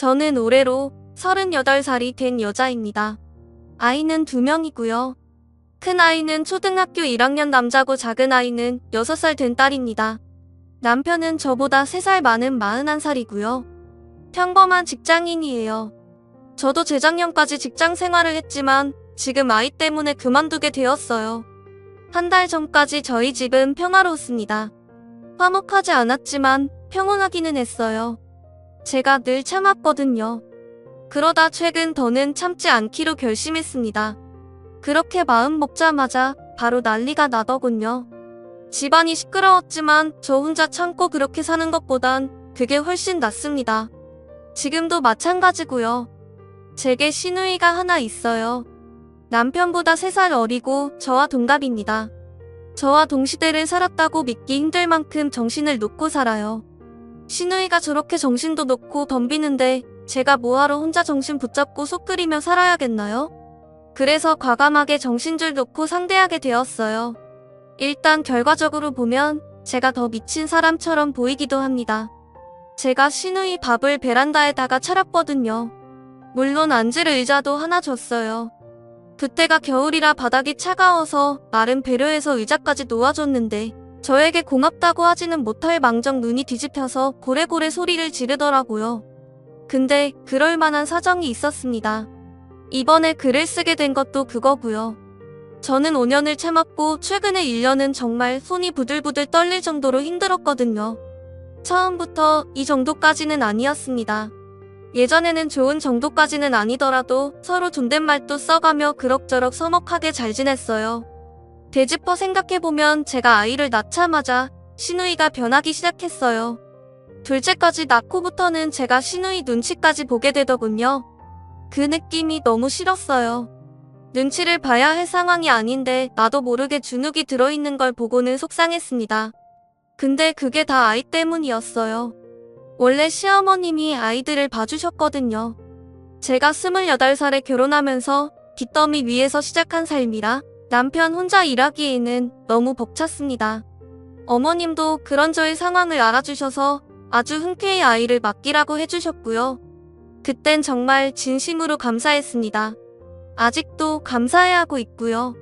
저는 올해로 38살이 된 여자입니다. 아이는 두 명이고요. 큰 아이는 초등학교 1학년 남자고 작은 아이는 6살 된 딸입니다. 남편은 저보다 3살 많은 41살이고요. 평범한 직장인이에요. 저도 재작년까지 직장 생활을 했지만 지금 아이 때문에 그만두게 되었어요. 한 달 전까지 저희 집은 평화로웠습니다. 화목하지 않았지만 평온하기는 했어요. 제가 늘 참았거든요. 그러다 최근 더는 참지 않기로 결심했습니다. 그렇게 마음 먹자마자 바로 난리가 나더군요. 집안이 시끄러웠지만 저 혼자 참고 그렇게 사는 것보단 그게 훨씬 낫습니다. 지금도 마찬가지고요. 제게 시누이가 하나 있어요. 남편보다 3살 어리고 저와 동갑입니다. 저와 동시대를 살았다고 믿기 힘들 만큼 정신을 놓고 살아요. 시누이가 저렇게 정신도 놓고 덤비는데 제가 뭐하러 혼자 정신 붙잡고 속 끓이며 살아야겠나요? 그래서 과감하게 정신줄 놓고 상대하게 되었어요. 일단 결과적으로 보면 제가 더 미친 사람처럼 보이기도 합니다. 제가 시누이 밥을 베란다에다가 차렸거든요. 물론 앉을 의자도 하나 줬어요. 그때가 겨울이라 바닥이 차가워서 나름 배려해서 의자까지 놓아줬는데 저에게 고맙다고 하지는 못할 망정 눈이 뒤집혀서 고래고래 소리를 지르더라고요. 근데 그럴 만한 사정이 있었습니다. 이번에 글을 쓰게 된 것도 그거고요. 저는 5년을 참았고 최근에 1년은 정말 손이 부들부들 떨릴 정도로 힘들었거든요. 처음부터 이 정도까지는 아니었습니다. 예전에는 좋은 정도까지는 아니더라도 서로 존댓말도 써가며 그럭저럭 서먹하게 잘 지냈어요. 되짚어 생각해보면 제가 아이를 낳자마자 시누이가 변하기 시작했어요. 둘째까지 낳고부터는 제가 시누이 눈치까지 보게 되더군요. 그 느낌이 너무 싫었어요. 눈치를 봐야 할 상황이 아닌데 나도 모르게 주눅이 들어있는 걸 보고는 속상했습니다. 근데 그게 다 아이 때문이었어요. 원래 시어머님이 아이들을 봐주셨거든요. 제가 28살에 결혼하면서 빚더미 위에서 시작한 삶이라 남편 혼자 일하기에는 너무 벅찼습니다. 어머님도 그런 저의 상황을 알아주셔서 아주 흔쾌히 아이를 맡기라고 해주셨고요. 그땐 정말 진심으로 감사했습니다. 아직도 감사해야 하고 있고요.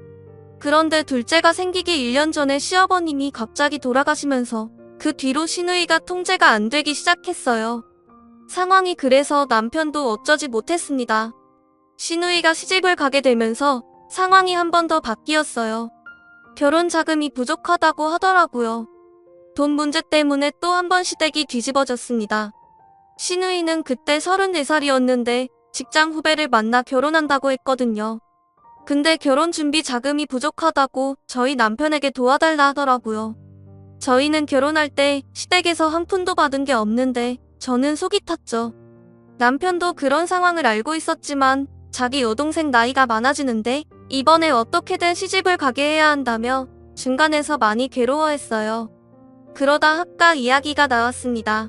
그런데 둘째가 생기기 1년 전에 시어머님이 갑자기 돌아가시면서 그 뒤로 시누이가 통제가 안 되기 시작했어요. 상황이 그래서 남편도 어쩌지 못했습니다. 시누이가 시집을 가게 되면서 상황이 한 번 더 바뀌었어요. 결혼 자금이 부족하다고 하더라고요. 돈 문제 때문에 또 한 번 시댁이 뒤집어졌습니다. 시누이는 그때 34살이었는데 직장 후배를 만나 결혼한다고 했거든요. 근데 결혼 준비 자금이 부족하다고 저희 남편에게 도와달라 하더라고요. 저희는 결혼할 때 시댁에서 한 푼도 받은 게 없는데 저는 속이 탔죠. 남편도 그런 상황을 알고 있었지만 자기 여동생 나이가 많아지는데 이번에 어떻게든 시집을 가게 해야 한다며 중간에서 많이 괴로워했어요. 그러다 학가 이야기가 나왔습니다.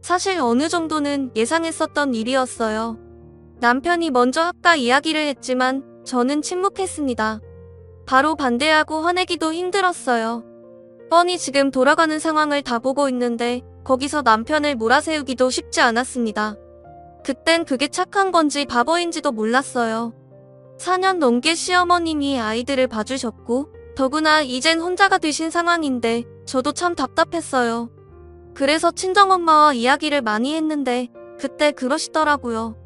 사실 어느 정도는 예상했었던 일이었어요. 남편이 먼저 학가 이야기를 했지만 저는 침묵했습니다. 바로 반대하고 화내기도 힘들었어요. 뻔히 지금 돌아가는 상황을 다 보고 있는데 거기서 남편을 몰아세우기도 쉽지 않았습니다. 그땐 그게 착한 건지 바보인지도 몰랐어요. 4년 넘게 시어머님이 아이들을 봐주셨고 더구나 이젠 혼자가 되신 상황인데 저도 참 답답했어요. 그래서 친정엄마와 이야기를 많이 했는데 그때 그러시더라고요.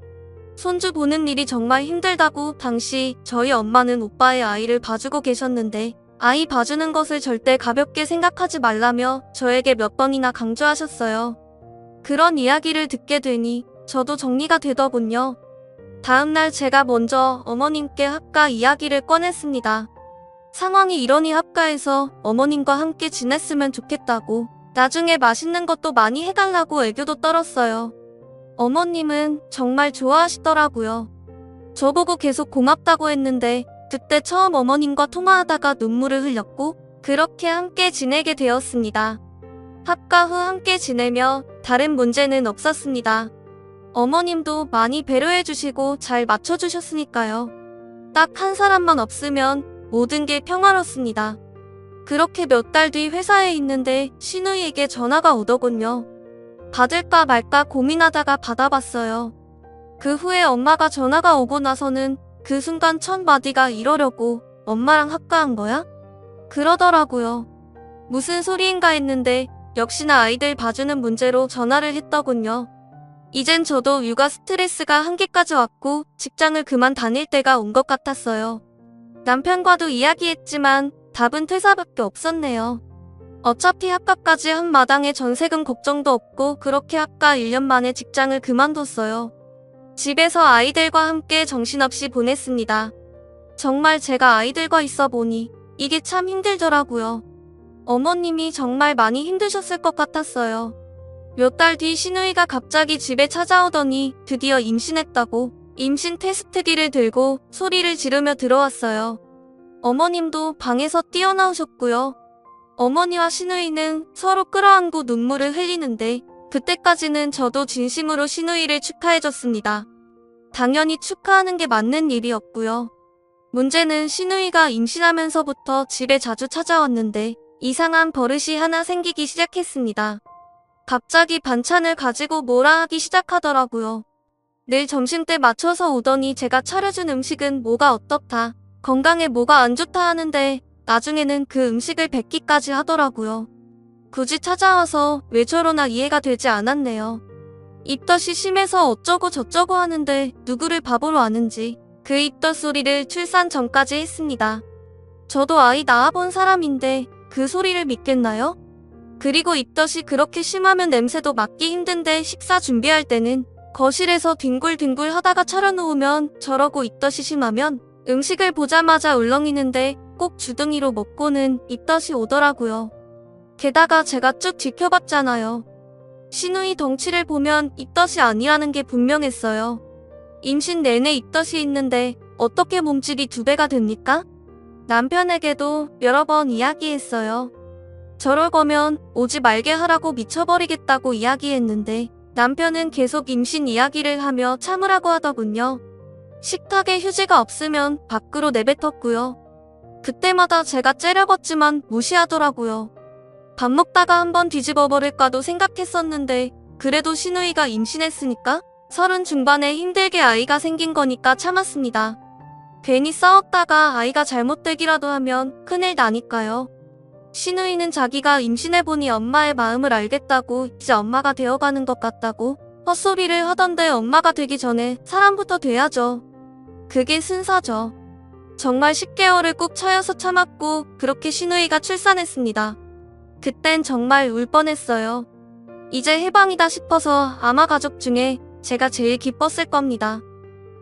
손주 보는 일이 정말 힘들다고 당시 저희 엄마는 오빠의 아이를 봐주고 계셨는데 아이 봐주는 것을 절대 가볍게 생각하지 말라며 저에게 몇 번이나 강조하셨어요. 그런 이야기를 듣게 되니 저도 정리가 되더군요. 다음날 제가 먼저 어머님께 합가 이야기를 꺼냈습니다. 상황이 이러니 합가에서 어머님과 함께 지냈으면 좋겠다고 나중에 맛있는 것도 많이 해달라고 애교도 떨었어요. 어머님은 정말 좋아하시더라고요. 저보고 계속 고맙다고 했는데 그때 처음 어머님과 통화하다가 눈물을 흘렸고 그렇게 함께 지내게 되었습니다. 합가 후 함께 지내며 다른 문제는 없었습니다. 어머님도 많이 배려해 주시고 잘 맞춰 주셨으니까요. 딱 한 사람만 없으면 모든 게 평화롭습니다. 그렇게 몇 달 뒤 회사에 있는데 신우이에게 전화가 오더군요. 받을까 말까 고민하다가 받아봤어요. 그 후에 엄마가 전화가 오고 나서는 그 순간 첫 마디가 이러려고 엄마랑 합가한 거야? 그러더라고요. 무슨 소리인가 했는데 역시나 아이들 봐주는 문제로 전화를 했더군요. 이젠 저도 육아 스트레스가 한계까지 왔고 직장을 그만 다닐 때가 온 것 같았어요. 남편과도 이야기했지만 답은 퇴사밖에 없었네요. 어차피 학과까지 한 마당에 전세금 걱정도 없고 그렇게 학과 1년 만에 직장을 그만뒀어요. 집에서 아이들과 함께 정신없이 보냈습니다. 정말 제가 아이들과 있어 보니 이게 참 힘들더라고요. 어머님이 정말 많이 힘드셨을 것 같았어요. 몇 달 뒤 신우이가 갑자기 집에 찾아오더니 드디어 임신했다고 임신 테스트기를 들고 소리를 지르며 들어왔어요. 어머님도 방에서 뛰어나오셨고요. 어머니와 신우이는 서로 끌어안고 눈물을 흘리는데 그때까지는 저도 진심으로 신우이를 축하해줬습니다. 당연히 축하하는 게 맞는 일이었고요. 문제는 신우이가 임신하면서부터 집에 자주 찾아왔는데 이상한 버릇이 하나 생기기 시작했습니다. 갑자기 반찬을 가지고 뭐라 하기 시작하더라고요. 늘 점심때 맞춰서 오더니 제가 차려준 음식은 뭐가 어떻다, 건강에 뭐가 안 좋다 하는데 나중에는 그 음식을 뱉기까지 하더라고요. 굳이 찾아와서 왜 저러나 이해가 되지 않았네요. 입덧이 심해서 어쩌고 저쩌고 하는데 누구를 바보로 아는지 그 입덧 소리를 출산 전까지 했습니다. 저도 아이 낳아본 사람인데 그 소리를 믿겠나요? 그리고 입덧이 그렇게 심하면 냄새도 맡기 힘든데 식사 준비할 때는 거실에서 뒹굴뒹굴 하다가 차려놓으면 저러고 입덧이 심하면 음식을 보자마자 울렁이는데 꼭 주둥이로 먹고는 입덧이 오더라고요. 게다가 제가 쭉 지켜봤잖아요. 신우이 덩치를 보면 입덧이 아니라는 게 분명했어요. 임신 내내 입덧이 있는데 어떻게 몸집이 두 배가 됩니까? 남편에게도 여러 번 이야기했어요. 저럴 거면 오지 말게 하라고 미쳐버리겠다고 이야기했는데 남편은 계속 임신 이야기를 하며 참으라고 하더군요. 식탁에 휴지가 없으면 밖으로 내뱉었고요. 그때마다 제가 째려봤지만 무시하더라고요. 밥 먹다가 한번 뒤집어 버릴까도 생각했었는데 그래도 신우이가 임신했으니까 서른 중반에 힘들게 아이가 생긴 거니까 참았습니다. 괜히 싸웠다가 아이가 잘못되기라도 하면 큰일 나니까요. 신우이는 자기가 임신해보니 엄마의 마음을 알겠다고 이제 엄마가 되어가는 것 같다고 헛소리를 하던데 엄마가 되기 전에 사람부터 돼야죠. 그게 순서죠. 정말 10개월을 꾹 차여서 참았고 그렇게 신우이가 출산했습니다. 그땐 정말 울 뻔했어요. 이제 해방이다 싶어서 아마 가족 중에 제가 제일 기뻤을 겁니다.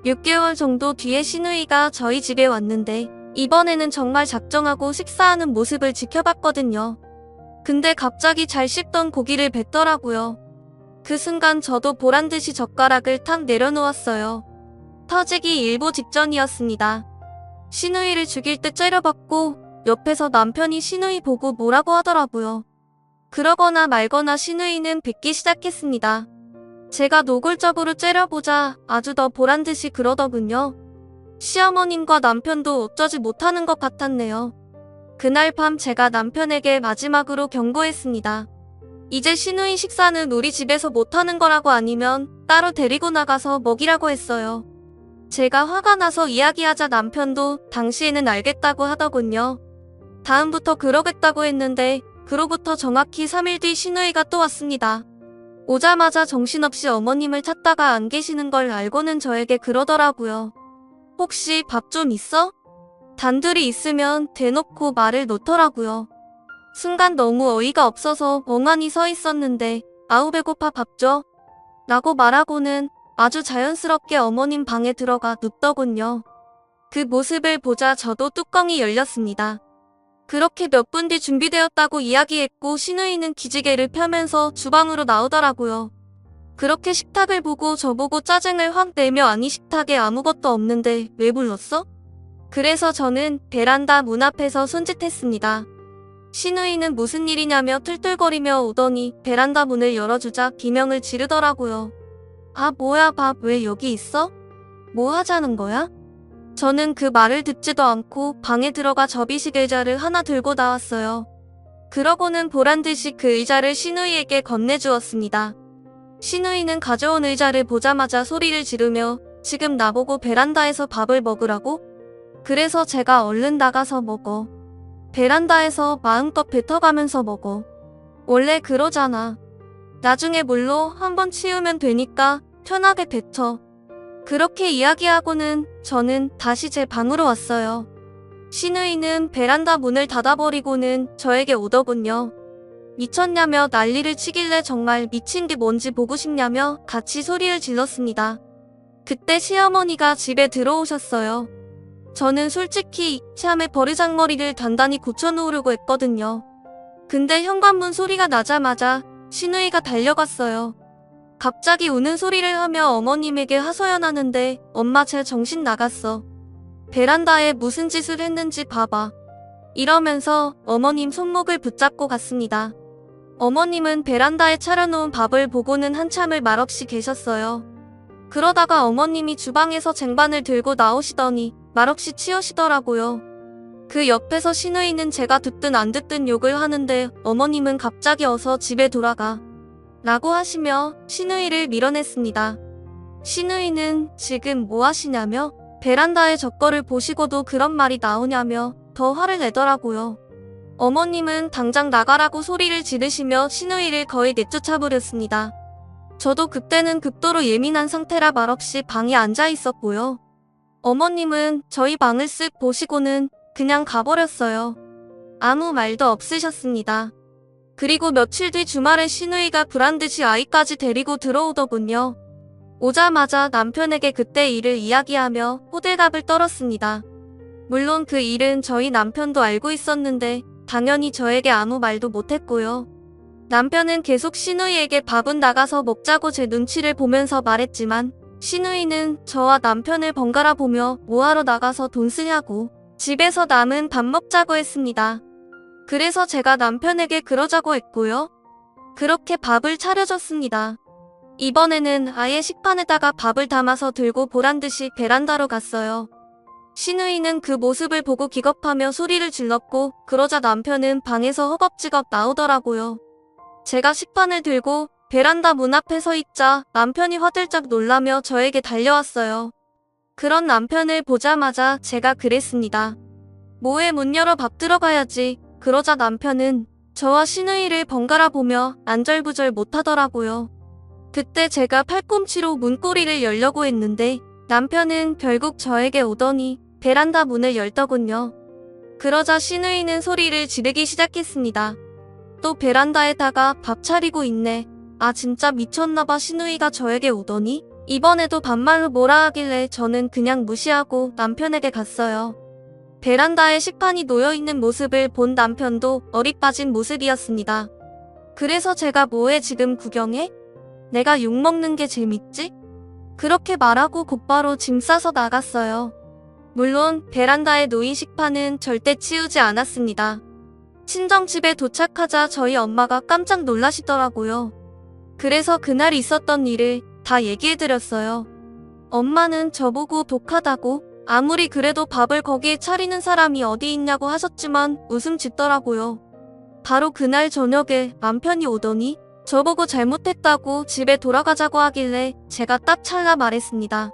6개월 정도 뒤에 신우이가 저희 집에 왔는데 이번에는 정말 작정하고 식사하는 모습을 지켜봤거든요. 근데 갑자기 잘 씹던 고기를 뱉더라고요. 그 순간 저도 보란 듯이 젓가락을 탁 내려놓았어요. 터지기 일보 직전이었습니다. 신우이를 죽일 때 째려봤고 옆에서 남편이 신우이 보고 뭐라고 하더라고요. 그러거나 말거나 신우이는 뱉기 시작했습니다. 제가 노골적으로 째려보자 아주 더 보란 듯이 그러더군요. 시어머님과 남편도 어쩌지 못하는 것 같았네요. 그날 밤 제가 남편에게 마지막으로 경고했습니다. 이제 신우이 식사는 우리 집에서 못하는 거라고 아니면 따로 데리고 나가서 먹이라고 했어요. 제가 화가 나서 이야기하자 남편도 당시에는 알겠다고 하더군요. 다음부터 그러겠다고 했는데 그로부터 정확히 3일 뒤 신우이가 또 왔습니다. 오자마자 정신없이 어머님을 찾다가 안 계시는 걸 알고는 저에게 그러더라고요. 혹시 밥 좀 있어? 단둘이 있으면 대놓고 말을 놓더라고요. 순간 너무 어이가 없어서 멍하니 서 있었는데 아우 배고파 밥 줘. 라고 말하고는 아주 자연스럽게 어머님 방에 들어가 눕더군요. 그 모습을 보자 저도 뚜껑이 열렸습니다. 그렇게 몇 분 뒤 준비되었다고 이야기했고 신우이는 기지개를 펴면서 주방으로 나오더라고요. 그렇게 식탁을 보고 저보고 짜증을 확 내며 아니 식탁에 아무것도 없는데 왜 불렀어? 그래서 저는 베란다 문 앞에서 손짓했습니다. 신우이는 무슨 일이냐며 툴툴거리며 오더니 베란다 문을 열어주자 기명을 지르더라고요. 아 뭐야 밥 왜 여기 있어? 뭐 하자는 거야? 저는 그 말을 듣지도 않고 방에 들어가 접이식 의자를 하나 들고 나왔어요. 그러고는 보란 듯이 그 의자를 신우이에게 건네주었습니다. 신우이는 가져온 의자를 보자마자 소리를 지르며 지금 나보고 베란다에서 밥을 먹으라고? 그래서 제가 얼른 나가서 먹어. 베란다에서 마음껏 뱉어가면서 먹어. 원래 그러잖아. 나중에 물로 한번 치우면 되니까 편하게 뱉어. 그렇게 이야기하고는 저는 다시 제 방으로 왔어요. 신우이는 베란다 문을 닫아버리고는 저에게 오더군요. 미쳤냐며 난리를 치길래 정말 미친 게 뭔지 보고 싶냐며 같이 소리를 질렀습니다. 그때 시어머니가 집에 들어오셨어요. 저는 솔직히 참에 버르장머리를 단단히 고쳐놓으려고 했거든요. 근데 현관문 소리가 나자마자 신우이가 달려갔어요. 갑자기 우는 소리를 하며 어머님에게 하소연하는데 엄마 제 정신 나갔어. 베란다에 무슨 짓을 했는지 봐봐. 이러면서 어머님 손목을 붙잡고 갔습니다. 어머님은 베란다에 차려놓은 밥을 보고는 한참을 말없이 계셨어요. 그러다가 어머님이 주방에서 쟁반을 들고 나오시더니 말없이 치우시더라고요. 그 옆에서 신우이는 제가 듣든 안 듣든 욕을 하는데 어머님은 갑자기 어서 집에 돌아가. 라고 하시며 신우이를 밀어냈습니다. 신우이는 지금 뭐 하시냐며 베란다의 젖거를 보시고도 그런 말이 나오냐며 더 화를 내더라고요. 어머님은 당장 나가라고 소리를 지르시며 신우이를 거의 내쫓아버렸습니다. 저도 그때는 극도로 예민한 상태라 말없이 방에 앉아 있었고요. 어머님은 저희 방을 쓱 보시고는 그냥 가버렸어요. 아무 말도 없으셨습니다. 그리고 며칠 뒤 주말에 신우이가 불안듯이 아이까지 데리고 들어오더군요. 오자마자 남편에게 그때 일을 이야기하며 호들갑을 떨었습니다. 물론 그 일은 저희 남편도 알고 있었는데 당연히 저에게 아무 말도 못했고요. 남편은 계속 신우이에게 밥은 나가서 먹자고 제 눈치를 보면서 말했지만 신우이는 저와 남편을 번갈아 보며 뭐하러 나가서 돈 쓰냐고 집에서 남은 밥 먹자고 했습니다. 그래서 제가 남편에게 그러자고 했고요. 그렇게 밥을 차려줬습니다. 이번에는 아예 식판에다가 밥을 담아서 들고 보란 듯이 베란다로 갔어요. 신우이는 그 모습을 보고 기겁하며 소리를 질렀고 그러자 남편은 방에서 허겁지겁 나오더라고요. 제가 식판을 들고 베란다 문 앞에 서 있자 남편이 화들짝 놀라며 저에게 달려왔어요. 그런 남편을 보자마자 제가 그랬습니다. 뭐해 문 열어 밥 들어가야지. 그러자 남편은 저와 신우이를 번갈아 보며 안절부절 못하더라고요. 그때 제가 팔꿈치로 문고리를 열려고 했는데 남편은 결국 저에게 오더니 베란다 문을 열더군요. 그러자 신우이는 소리를 지르기 시작했습니다. 또 베란다에다가 밥 차리고 있네. 아 진짜 미쳤나봐 신우이가 저에게 오더니 이번에도 반말로 뭐라 하길래 저는 그냥 무시하고 남편에게 갔어요. 베란다에 식판이 놓여있는 모습을 본 남편도 어리 빠진 모습이었습니다. 그래서 제가 뭐해 지금 구경해? 내가 욕먹는 게 재밌지? 그렇게 말하고 곧바로 짐 싸서 나갔어요. 물론 베란다에 놓인 식판은 절대 치우지 않았습니다. 친정집에 도착하자 저희 엄마가 깜짝 놀라시더라고요. 그래서 그날 있었던 일을 다 얘기해드렸어요. 엄마는 저보고 독하다고 아무리 그래도 밥을 거기에 차리는 사람이 어디 있냐고 하셨지만 웃음 짓더라고요. 바로 그날 저녁에 남편이 오더니 저보고 잘못했다고 집에 돌아가자고 하길래 제가 딱 찰나 말했습니다.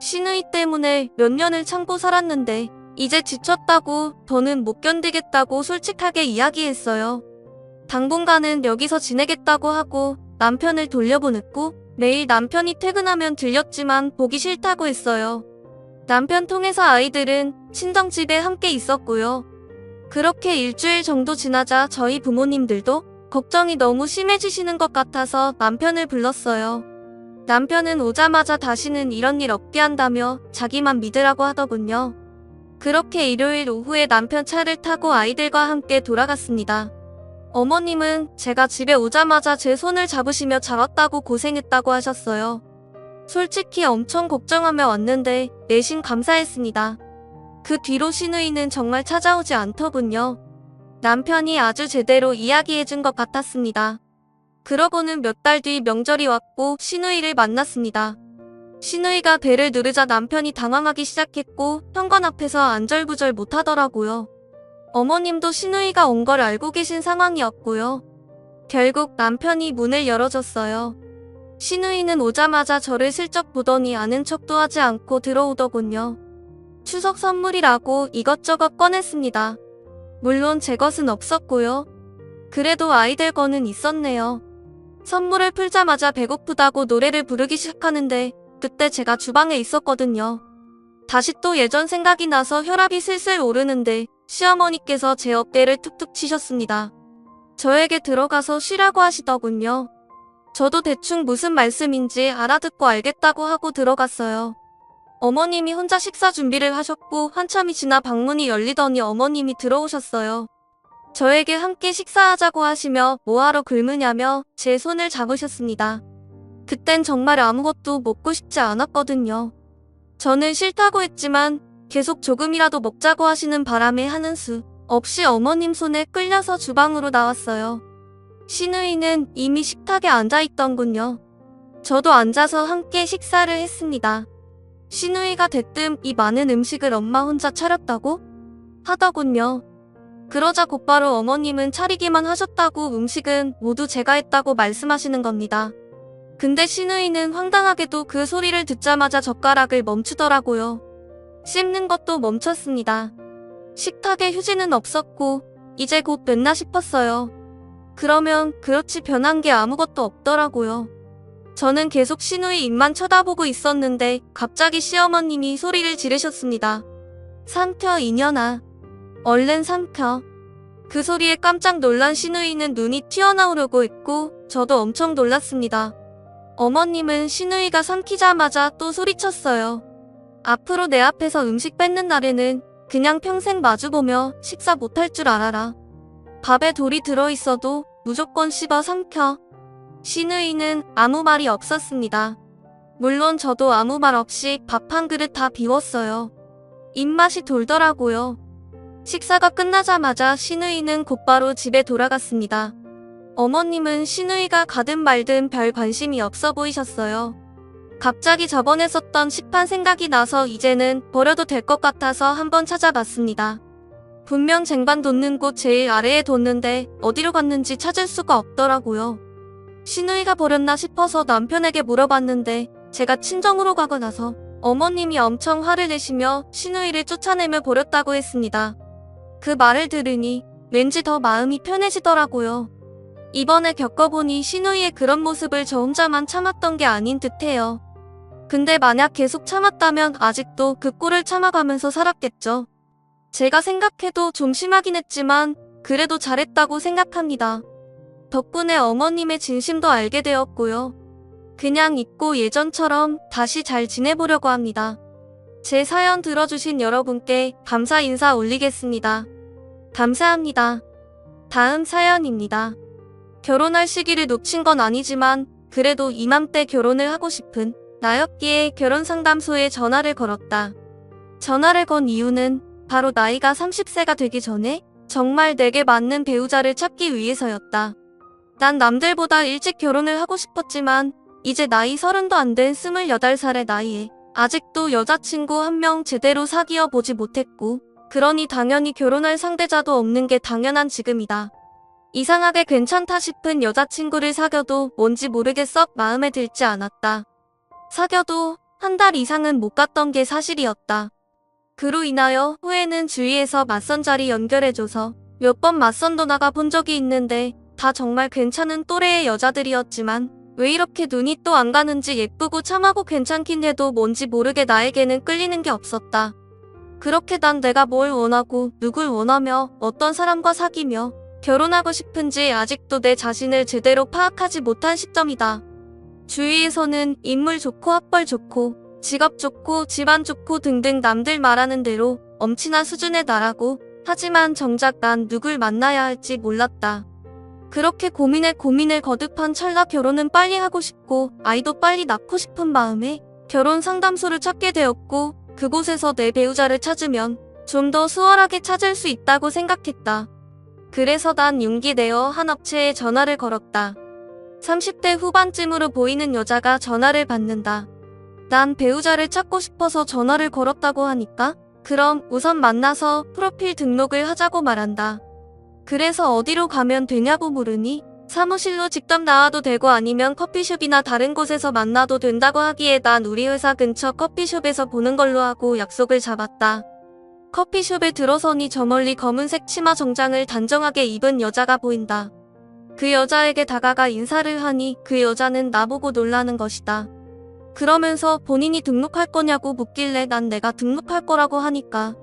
신우이 때문에 몇 년을 참고 살았는데 이제 지쳤다고 더는 못 견디겠다고 솔직하게 이야기했어요. 당분간은 여기서 지내겠다고 하고 남편을 돌려보냈고 매일 남편이 퇴근하면 들렸지만 보기 싫다고 했어요. 남편 통해서 아이들은 친정집에 함께 있었고요. 그렇게 일주일 정도 지나자 저희 부모님들도 걱정이 너무 심해지시는 것 같아서 남편을 불렀어요. 남편은 오자마자 다시는 이런 일 없게 한다며 자기만 믿으라고 하더군요. 그렇게 일요일 오후에 남편 차를 타고 아이들과 함께 돌아갔습니다. 어머님은 제가 집에 오자마자 제 손을 잡으시며 잘 왔다고 고생했다고 하셨어요. 솔직히 엄청 걱정하며 왔는데 내심 감사했습니다. 그 뒤로 신우이는 정말 찾아오지 않더군요. 남편이 아주 제대로 이야기해준 것 같았습니다. 그러고는 몇 달 뒤 명절이 왔고 신우이를 만났습니다. 신우이가 배를 누르자 남편이 당황하기 시작했고 현관 앞에서 안절부절 못하더라고요. 어머님도 신우이가 온 걸 알고 계신 상황이었고요. 결국 남편이 문을 열어줬어요. 신우이는 오자마자 저를 슬쩍 보더니 아는 척도 하지 않고 들어오더군요. 추석 선물이라고 이것저것 꺼냈습니다. 물론 제 것은 없었고요. 그래도 아이들 거는 있었네요. 선물을 풀자마자 배고프다고 노래를 부르기 시작하는데 그때 제가 주방에 있었거든요. 다시 또 예전 생각이 나서 혈압이 슬슬 오르는데 시어머니께서 제 어깨를 툭툭 치셨습니다. 저에게 들어가서 쉬라고 하시더군요. 저도 대충 무슨 말씀인지 알아듣고 알겠다고 하고 들어갔어요. 어머님이 혼자 식사 준비를 하셨고 한참이 지나 방문이 열리더니 어머님이 들어오셨어요. 저에게 함께 식사하자고 하시며 뭐하러 굶으냐며 제 손을 잡으셨습니다. 그땐 정말 아무것도 먹고 싶지 않았거든요. 저는 싫다고 했지만 계속 조금이라도 먹자고 하시는 바람에 하는 수 없이 어머님 손에 끌려서 주방으로 나왔어요. 신우이는 이미 식탁에 앉아있던군요. 저도 앉아서 함께 식사를 했습니다. 신우이가 대뜸 이 많은 음식을 엄마 혼자 차렸다고? 하더군요. 그러자 곧바로 어머님은 차리기만 하셨다고 음식은 모두 제가 했다고 말씀하시는 겁니다. 근데 신우이는 황당하게도 그 소리를 듣자마자 젓가락을 멈추더라고요. 씹는 것도 멈췄습니다. 식탁에 휴지는 없었고 이제 곧 됐나 싶었어요. 그러면 그렇지 변한 게 아무것도 없더라고요. 저는 계속 신우이 입만 쳐다보고 있었는데 갑자기 시어머님이 소리를 지르셨습니다. 삼켜 이년아. 얼른 삼켜. 그 소리에 깜짝 놀란 신우이는 눈이 튀어나오려고 했고 저도 엄청 놀랐습니다. 어머님은 신우이가 삼키자마자 또 소리쳤어요. 앞으로 내 앞에서 음식 뺏는 날에는 그냥 평생 마주보며 식사 못할 줄 알아라. 밥에 돌이 들어있어도 무조건 씹어 삼켜. 신우이는 아무 말이 없었습니다. 물론 저도 아무 말 없이 밥 한 그릇 다 비웠어요. 입맛이 돌더라고요. 식사가 끝나자마자 신우이는 곧바로 집에 돌아갔습니다. 어머님은 신우이가 가든 말든 별 관심이 없어 보이셨어요. 갑자기 저번에 썼던 식판 생각이 나서 이제는 버려도 될 것 같아서 한번 찾아봤습니다. 분명 쟁반 뒀는 곳 제일 아래에 뒀는데 어디로 갔는지 찾을 수가 없더라고요. 신우이가 버렸나 싶어서 남편에게 물어봤는데 제가 친정으로 가고 나서 어머님이 엄청 화를 내시며 신우이를 쫓아내며 버렸다고 했습니다. 그 말을 들으니 왠지 더 마음이 편해지더라고요. 이번에 겪어보니 신우이의 그런 모습을 저 혼자만 참았던 게 아닌 듯해요. 근데 만약 계속 참았다면 아직도 그 꼴을 참아가면서 살았겠죠. 제가 생각해도 좀 심하긴 했지만 그래도 잘했다고 생각합니다. 덕분에 어머님의 진심도 알게 되었고요. 그냥 잊고 예전처럼 다시 잘 지내보려고 합니다. 제 사연 들어주신 여러분께 감사 인사 올리겠습니다. 감사합니다. 다음 사연입니다. 결혼할 시기를 놓친 건 아니지만 그래도 이맘때 결혼을 하고 싶은 나였기에 결혼 상담소에 전화를 걸었다. 전화를 건 이유는 바로 나이가 30세가 되기 전에 정말 내게 맞는 배우자를 찾기 위해서였다. 난 남들보다 일찍 결혼을 하고 싶었지만 이제 나이 서른도 안 된 28살의 나이에 아직도 여자친구 한 명 제대로 사귀어 보지 못했고 그러니 당연히 결혼할 상대자도 없는 게 당연한 지금이다. 이상하게 괜찮다 싶은 여자친구를 사귀어도 뭔지 모르게 썩 마음에 들지 않았다. 사귀어도 한 달 이상은 못 갔던 게 사실이었다. 그로 인하여 후에는 주위에서 맞선 자리 연결해줘서 몇 번 맞선도 나가 본 적이 있는데 다 정말 괜찮은 또래의 여자들이었지만 왜 이렇게 눈이 또 안 가는지 예쁘고 참하고 괜찮긴 해도 뭔지 모르게 나에게는 끌리는 게 없었다. 그렇게 난 내가 뭘 원하고 누굴 원하며 어떤 사람과 사귀며 결혼하고 싶은지 아직도 내 자신을 제대로 파악하지 못한 시점이다. 주위에서는 인물 좋고 학벌 좋고 직업 좋고 집안 좋고 등등 남들 말하는 대로 엄친한 수준의 나라고 하지만 정작 난 누굴 만나야 할지 몰랐다. 그렇게 고민에 고민을 거듭한 찰나 결혼은 빨리 하고 싶고 아이도 빨리 낳고 싶은 마음에 결혼 상담소를 찾게 되었고 그곳에서 내 배우자를 찾으면 좀 더 수월하게 찾을 수 있다고 생각했다. 그래서 난 용기 내어 한 업체에 전화를 걸었다. 30대 후반쯤으로 보이는 여자가 전화를 받는다. 난 배우자를 찾고 싶어서 전화를 걸었다고 하니까 그럼 우선 만나서 프로필 등록을 하자고 말한다. 그래서 어디로 가면 되냐고 물으니 사무실로 직접 나와도 되고 아니면 커피숍이나 다른 곳에서 만나도 된다고 하기에 난 우리 회사 근처 커피숍에서 보는 걸로 하고 약속을 잡았다. 커피숍에 들어서니 저 멀리 검은색 치마 정장을 단정하게 입은 여자가 보인다. 그 여자에게 다가가 인사를 하니 그 여자는 나보고 놀라는 것이다. 그러면서 본인이 등록할 거냐고 묻길래 난 내가 등록할 거라고 하니까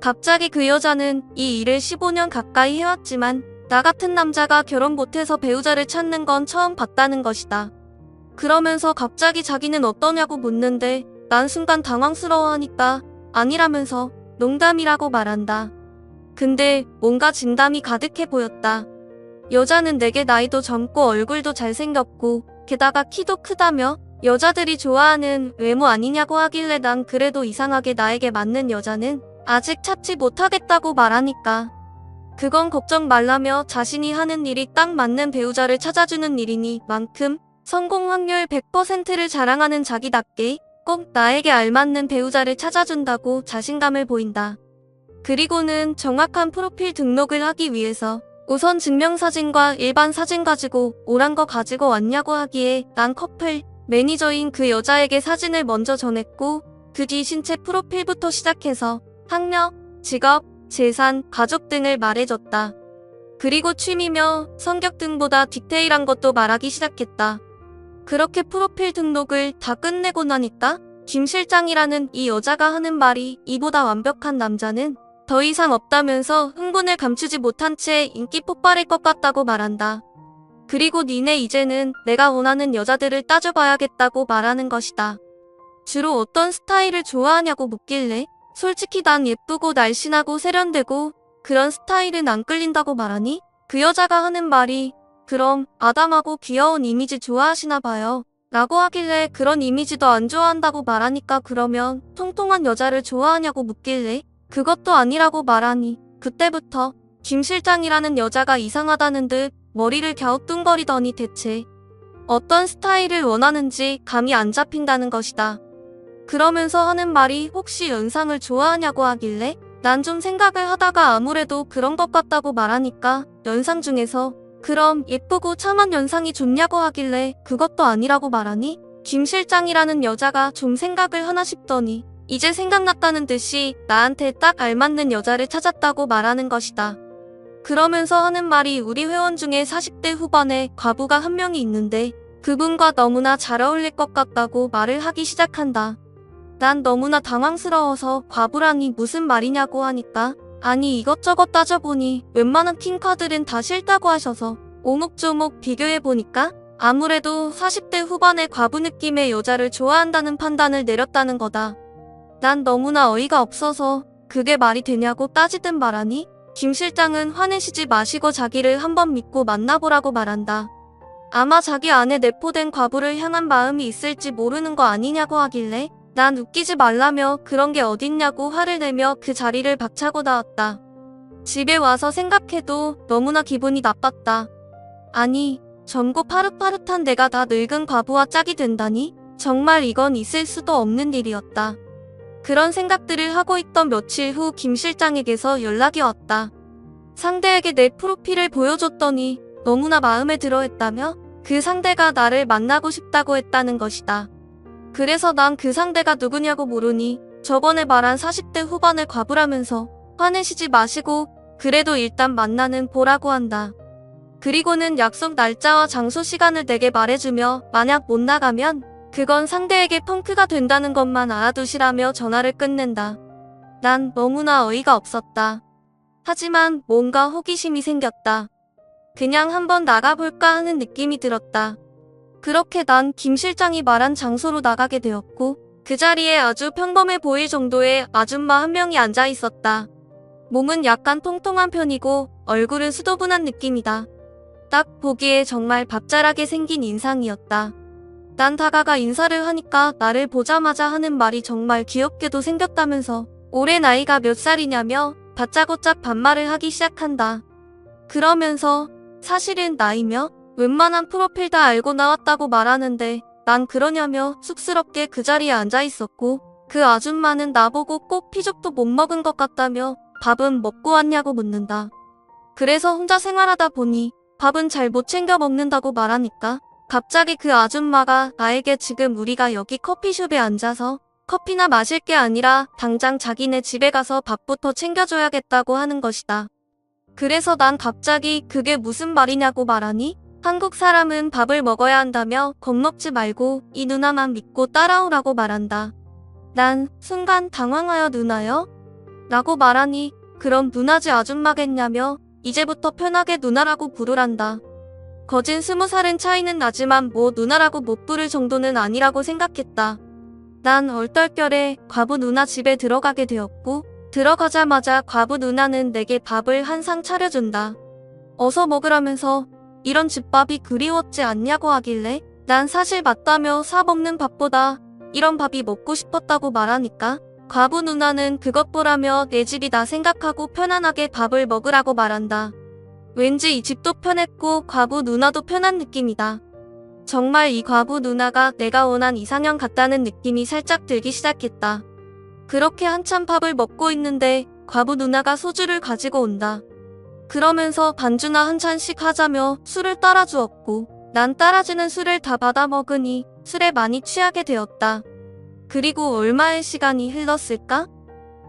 갑자기 그 여자는 이 일을 15년 가까이 해왔지만 나 같은 남자가 결혼 못해서 배우자를 찾는 건 처음 봤다는 것이다. 그러면서 갑자기 자기는 어떠냐고 묻는데 난 순간 당황스러워하니까 아니라면서 농담이라고 말한다. 근데 뭔가 진담이 가득해 보였다. 여자는 내게 나이도 젊고 얼굴도 잘생겼고 게다가 키도 크다며 여자들이 좋아하는 외모 아니냐고 하길래 난 그래도 이상하게 나에게 맞는 여자는 아직 찾지 못하겠다고 말하니까 그건 걱정 말라며 자신이 하는 일이 딱 맞는 배우자를 찾아주는 일이니 만큼 성공 확률 100%를 자랑하는 자기답게 꼭 나에게 알맞는 배우자를 찾아준다고 자신감을 보인다. 그리고는 정확한 프로필 등록을 하기 위해서 우선 증명사진과 일반 사진 가지고 오란 거 가지고 왔냐고 하기에 난 커플 매니저인 그 여자에게 사진을 먼저 전했고 그 뒤 신체 프로필부터 시작해서 학력, 직업, 재산, 가족 등을 말해줬다. 그리고 취미며 성격 등보다 디테일한 것도 말하기 시작했다. 그렇게 프로필 등록을 다 끝내고 나니까 김 실장이라는 이 여자가 하는 말이 이보다 완벽한 남자는 더 이상 없다면서 흥분을 감추지 못한 채 인기 폭발할 것 같다고 말한다. 그리고 니네 이제는 내가 원하는 여자들을 따져봐야겠다고 말하는 것이다. 주로 어떤 스타일을 좋아하냐고 묻길래 솔직히 난 예쁘고 날씬하고 세련되고 그런 스타일은 안 끌린다고 말하니 그 여자가 하는 말이 그럼 아담하고 귀여운 이미지 좋아하시나 봐요. 라고 하길래 그런 이미지도 안 좋아한다고 말하니까 그러면 통통한 여자를 좋아하냐고 묻길래 그것도 아니라고 말하니 그때부터 김 실장이라는 여자가 이상하다는 듯 머리를 갸우뚱거리더니 대체 어떤 스타일을 원하는지 감이 안 잡힌다는 것이다. 그러면서 하는 말이 혹시 연상을 좋아하냐고 하길래 난 좀 생각을 하다가 아무래도 그런 것 같다고 말하니까 연상 중에서 그럼 예쁘고 참한 연상이 좋냐고 하길래 그것도 아니라고 말하니 김 실장이라는 여자가 좀 생각을 하나 싶더니 이제 생각났다는 듯이 나한테 딱 알맞는 여자를 찾았다고 말하는 것이다. 그러면서 하는 말이 우리 회원 중에 40대 후반에 과부가 한 명이 있는데 그분과 너무나 잘 어울릴 것 같다고 말을 하기 시작한다. 난 너무나 당황스러워서 과부라니 무슨 말이냐고 하니까 아니 이것저것 따져보니 웬만한 킹카들은 다 싫다고 하셔서 오목조목 비교해보니까 아무래도 40대 후반의 과부 느낌의 여자를 좋아한다는 판단을 내렸다는 거다. 난 너무나 어이가 없어서 그게 말이 되냐고 따지든 말하니 김 실장은 화내시지 마시고 자기를 한번 믿고 만나보라고 말한다. 아마 자기 안에 내포된 과부를 향한 마음이 있을지 모르는 거 아니냐고 하길래 난 웃기지 말라며 그런 게 어딨냐고 화를 내며 그 자리를 박차고 나왔다. 집에 와서 생각해도 너무나 기분이 나빴다. 아니, 젊고 파릇파릇한 내가 다 늙은 과부와 짝이 된다니? 정말 이건 있을 수도 없는 일이었다. 그런 생각들을 하고 있던 며칠 후 김 실장에게서 연락이 왔다. 상대에게 내 프로필을 보여줬더니 너무나 마음에 들어 했다며 그 상대가 나를 만나고 싶다고 했다는 것이다. 그래서 난 그 상대가 누구냐고 물으니 저번에 말한 40대 후반을 과부라면서 화내시지 마시고 그래도 일단 만나는 보라고 한다. 그리고는 약속 날짜와 장소 시간을 내게 말해주며 만약 못 나가면 그건 상대에게 펑크가 된다는 것만 알아두시라며 전화를 끝낸다. 난 너무나 어이가 없었다. 하지만 뭔가 호기심이 생겼다. 그냥 한번 나가볼까 하는 느낌이 들었다. 그렇게 난 김 실장이 말한 장소로 나가게 되었고 그 자리에 아주 평범해 보일 정도의 아줌마 한 명이 앉아 있었다. 몸은 약간 통통한 편이고 얼굴은 수도분한 느낌이다. 딱 보기에 정말 밥잘하게 생긴 인상이었다. 난 다가가 인사를 하니까 나를 보자마자 하는 말이 정말 귀엽게도 생겼다면서 올해 나이가 몇 살이냐며 다짜고짜 반말을 하기 시작한다. 그러면서 사실은 나이며 웬만한 프로필 다 알고 나왔다고 말하는데 난 그러냐며 쑥스럽게 그 자리에 앉아 있었고 그 아줌마는 나보고 꼭 피죽도 못 먹은 것 같다며 밥은 먹고 왔냐고 묻는다. 그래서 혼자 생활하다 보니 밥은 잘 못 챙겨 먹는다고 말하니까 갑자기 그 아줌마가 나에게 지금 우리가 여기 커피숍에 앉아서 커피나 마실 게 아니라 당장 자기네 집에 가서 밥부터 챙겨줘야겠다고 하는 것이다. 그래서 난 갑자기 그게 무슨 말이냐고 말하니 한국 사람은 밥을 먹어야 한다며 겁먹지 말고 이 누나만 믿고 따라오라고 말한다. 난 순간 당황하여 누나요? 라고 말하니 그럼 누나지 아줌마겠냐며 이제부터 편하게 누나라고 부르란다. 거진 스무 살은 차이는 나지만 뭐 누나라고 못 부를 정도는 아니라고 생각했다. 난 얼떨결에 과부 누나 집에 들어가게 되었고 들어가자마자 과부 누나는 내게 밥을 한 상 차려준다. 어서 먹으라면서 이런 집밥이 그리웠지 않냐고 하길래 난 사실 맞다며 사 먹는 밥보다 이런 밥이 먹고 싶었다고 말하니까 과부 누나는 그것 보라며 내 집이다 생각하고 편안하게 밥을 먹으라고 말한다. 왠지 이 집도 편했고 과부 누나도 편한 느낌이다. 정말 이 과부 누나가 내가 원한 이상형 같다는 느낌이 살짝 들기 시작했다. 그렇게 한참 밥을 먹고 있는데 과부 누나가 소주를 가지고 온다. 그러면서 반주나 한 잔씩 하자며 술을 따라주었고 난 따라주는 술을 다 받아 먹으니 술에 많이 취하게 되었다. 그리고 얼마의 시간이 흘렀을까?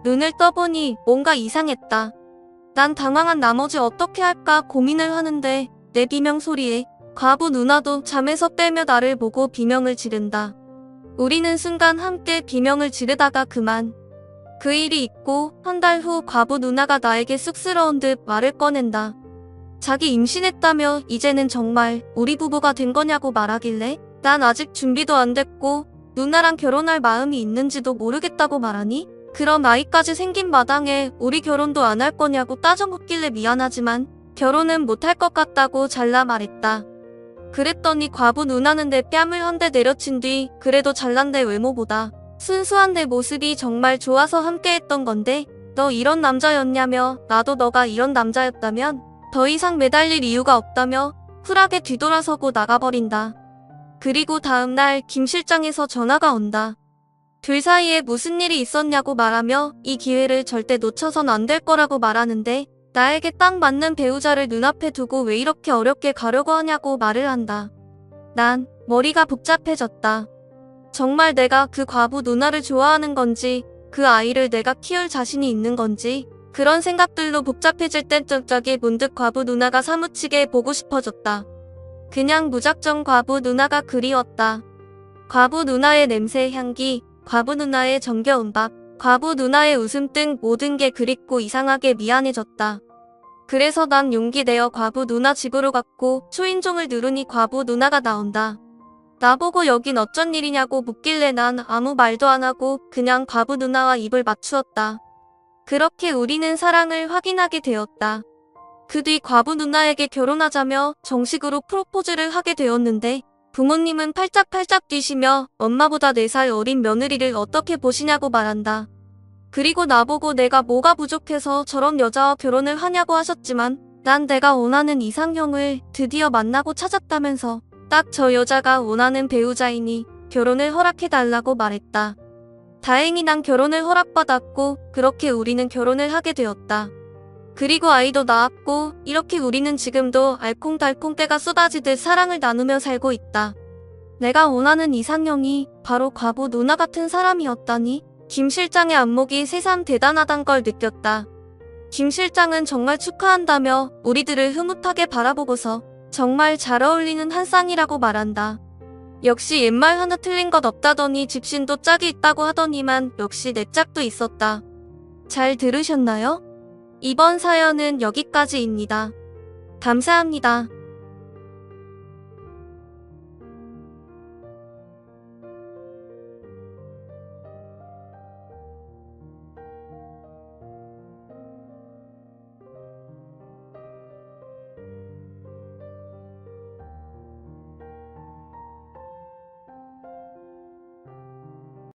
눈을 떠보니 뭔가 이상했다. 난 당황한 나머지 어떻게 할까 고민을 하는데 내 비명 소리에 과부 누나도 잠에서 빼며 나를 보고 비명을 지른다. 우리는 순간 함께 비명을 지르다가 그만. 그 일이 있고 한 달 후 과부 누나가 나에게 쑥스러운 듯 말을 꺼낸다. 자기 임신했다며 이제는 정말 우리 부부가 된 거냐고 말하길래 난 아직 준비도 안 됐고 누나랑 결혼할 마음이 있는지도 모르겠다고 말하니 그럼 아이까지 생긴 마당에 우리 결혼도 안 할 거냐고 따져묻길래 미안하지만 결혼은 못 할 것 같다고 잘라 말했다. 그랬더니 과부 누나는 내 뺨을 한 대 내려친 뒤 그래도 잘난 내 외모보다 순수한 내 모습이 정말 좋아서 함께 했던 건데 너 이런 남자였냐며 나도 너가 이런 남자였다면 더 이상 매달릴 이유가 없다며 쿨하게 뒤돌아서고 나가버린다. 그리고 다음날 김 실장에서 전화가 온다. 둘 사이에 무슨 일이 있었냐고 말하며 이 기회를 절대 놓쳐선 안 될 거라고 말하는데 나에게 딱 맞는 배우자를 눈앞에 두고 왜 이렇게 어렵게 가려고 하냐고 말을 한다. 난 머리가 복잡해졌다. 정말 내가 그 과부 누나를 좋아하는 건지 그 아이를 내가 키울 자신이 있는 건지 그런 생각들로 복잡해질 땐 갑자기 문득 과부 누나가 사무치게 보고 싶어졌다. 그냥 무작정 과부 누나가 그리웠다. 과부 누나의 냄새 향기, 과부 누나의 정겨운 밥, 과부 누나의 웃음 등 모든 게 그립고 이상하게 미안해졌다. 그래서 난 용기 내어 과부 누나 집으로 갔고 초인종을 누르니 과부 누나가 나온다. 나보고 여긴 어쩐 일이냐고 묻길래 난 아무 말도 안 하고 그냥 과부 누나와 입을 맞추었다. 그렇게 우리는 사랑을 확인하게 되었다. 그 뒤 과부 누나에게 결혼하자며 정식으로 프로포즈를 하게 되었는데 부모님은 팔짝팔짝 뛰시며 엄마보다 4살 어린 며느리를 어떻게 보시냐고 말한다. 그리고 나보고 내가 뭐가 부족해서 저런 여자와 결혼을 하냐고 하셨지만 난 내가 원하는 이상형을 드디어 만나고 찾았다면서 딱 저 여자가 원하는 배우자이니 결혼을 허락해달라고 말했다. 다행히 난 결혼을 허락받았고 그렇게 우리는 결혼을 하게 되었다. 그리고 아이도 낳았고 이렇게 우리는 지금도 알콩달콩 때가 쏟아지듯 사랑을 나누며 살고 있다. 내가 원하는 이상형이 바로 과부 누나 같은 사람이었다니 김 실장의 안목이 새삼 대단하단 걸 느꼈다. 김 실장은 정말 축하한다며 우리들을 흐뭇하게 바라보고서 정말 잘 어울리는 한 쌍이라고 말한다. 역시 옛말 하나 틀린 것 없다더니 집신도 짝이 있다고 하더니만 역시 내 짝도 있었다. 잘 들으셨나요? 이번 사연은 여기까지입니다. 감사합니다.